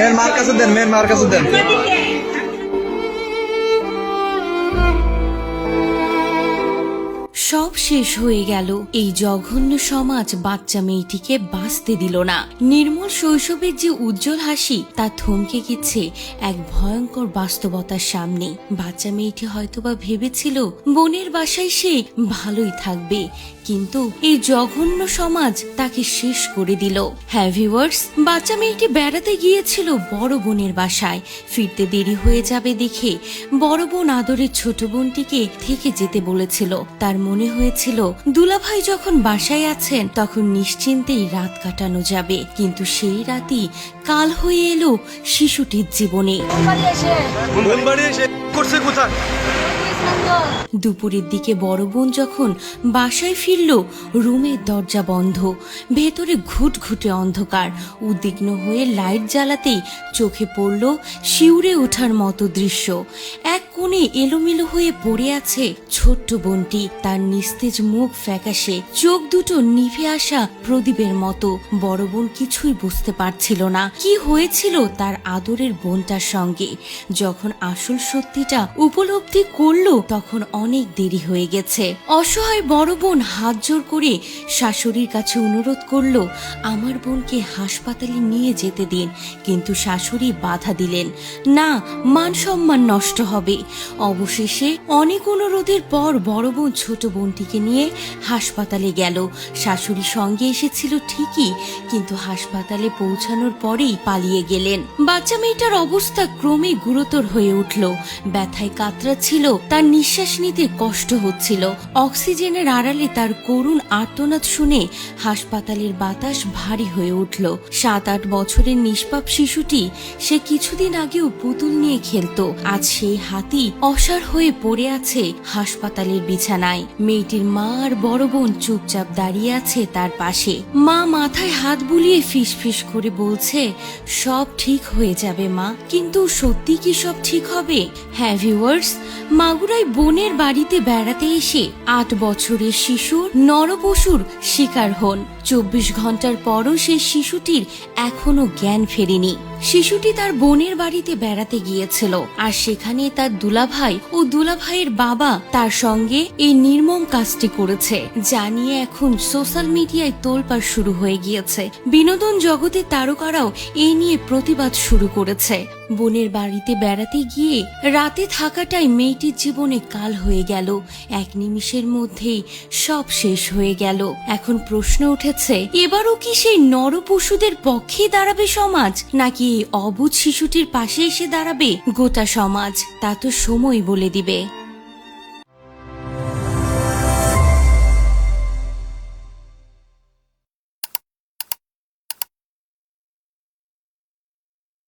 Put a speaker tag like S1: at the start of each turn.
S1: মেয়ের মার কাছে দেন মেয়ের মার কাছে দেন।
S2: সব শেষ হয়ে গেল। এই জঘন্য সমাজ বাচ্চা মেয়েটিকে বাঁচতে দিল না। নির্মল শৈশবের যে উজ্জ্বল হাসি, তা থমকে গেছে এক ভয়ঙ্কর বাস্তবতার সামনে। বাচ্চা মেয়েটি হয়তোবা ভেবেছিল, বোনের বাসায় সে ভালোই থাকবে, কিন্তু এই জঘন্য সমাজ তাকে শেষ করে দিল। হ্যাঁ ভিউয়ার্স, বাচ্চা মেয়েটি বেড়াতে গিয়েছিল বড় বোনের বাসায়। ফিরতে দেরি হয়ে যাবে দেখে বড় বোন আদরের ছোট বোনটিকে থেকে যেতে বলেছিল। তার মনে হয়েছিল। দুলাভাই যখন বাসায় আছেন তখন নিশ্চিন্তেই রাত কাটানো যাবে। কিন্তু সেই রাতই কাল হয়ে এলো শিশুটির জীবনে। দুপুরের দিকে বড় বোন যখন বাসায় ফিরল রুমের দরজা বন্ধ। ভেতরে ঘুট ঘুটে অন্ধকার। উদ্বিগ্ন হয়ে লাইট জ্বালাতেই চোখে পড়ল শিউরে ওঠার মতো দৃশ্য। এক কোণে এলোমেলো হয়ে পড়ে আছে ছোট্ট বোনটি। তার নিস্তেজ মুখ ফ্যাকাশে, চোখ দুটো নিভে আসা প্রদীপের মতো। বড় বোন কিছুই বুঝতে পারছিল না কি হয়েছিল তার আদরের বোনটার সঙ্গে। যখন আসল সত্যিটা উপলব্ধি করল, তখন অনেক দেরি হয়ে গেছে। অসহায় বড় বোন হাত জোর করে শাশুড়ির কাছে অনুরোধ করল, আমার বোনকে হাসপাতালে নিয়ে যেতে দিন। কিন্তু শাশুড়ি বাধা দিলেন, না, মান সম্মান নষ্ট হবে। অবশেষে অনেক অনুরোধের পর বড় বোন ছোট বোনটিকে নিয়ে হাসপাতালে গেল। শাশুড়ি সঙ্গে এসেছিল ঠিকই, কিন্তু হাসপাতালে পৌঁছানোর পরেই পালিয়ে গেলেন। বাচ্চা মেয়েটার অবস্থা ক্রমে গুরুতর হয়ে উঠল। ব্যথায় কাতরাচ্ছিল, তার নিঃশ্বাস নিতে কষ্ট হচ্ছিল। অক্সিজেনের আড়ালে তার করুণ আর্তনাদ শুনে হাসপাতালের বাতাস ভারী হয়ে উঠল। সাত আট বছরের নিষ্পাপ শিশুটি সে কিছুদিন আগেও পুতুল নিয়ে খেলতো। আজ সেই হাতি অসার হয়ে পড়ে আছে হাসপাতালের বিছানায়। মেয়েটির মা আর বড় বোন চুপচাপ দাঁড়িয়ে আছে তার পাশে। মা মাথায় হাত বুলিয়ে ফিস ফিস করে বলছে, সব ঠিক হয়ে যাবে মা, কিন্তু সত্যি কি সব ঠিক হবে? হ্যাঁ ভিউয়ার্স মাগুরাই বোনের বাড়িতে বেড়াতে এসে আট বছরের শিশু নরপশুর শিকার হন। চব্বিশ ঘণ্টার পরও সেই শিশুটির এখনও জ্ঞান ফেরেনি। শিশুটি তার বোনের বাড়িতে বেড়াতে গিয়েছিল, আর সেখানে তার দুলাভাই ও দুলাভাইয়ের বাবা তার সঙ্গে এই নির্মম কাজটি করেছে, যা নিয়ে এখন সোশ্যাল মিডিয়ায় তোলপাড় শুরু হয়ে গিয়েছে। বিনোদন জগতে তারকারাও এই নিয়ে প্রতিবাদ শুরু করেছে। বোনের বাড়িতে বেড়াতে গিয়ে রাতে থাকাটাই মেয়েটির জীবনে কাল হয়ে গেল। এক নিমিষের মধ্যেই সব শেষ হয়ে গেল। এখন প্রশ্ন উঠেছে, এবারও কি সেই নর পশুদের পক্ষে দাঁড়াবে সমাজ? নাকি এই অবুধ শিশুটির পাশে এসে দাঁড়াবে গোটা সমাজ? তা তো সময় বলে দিবে।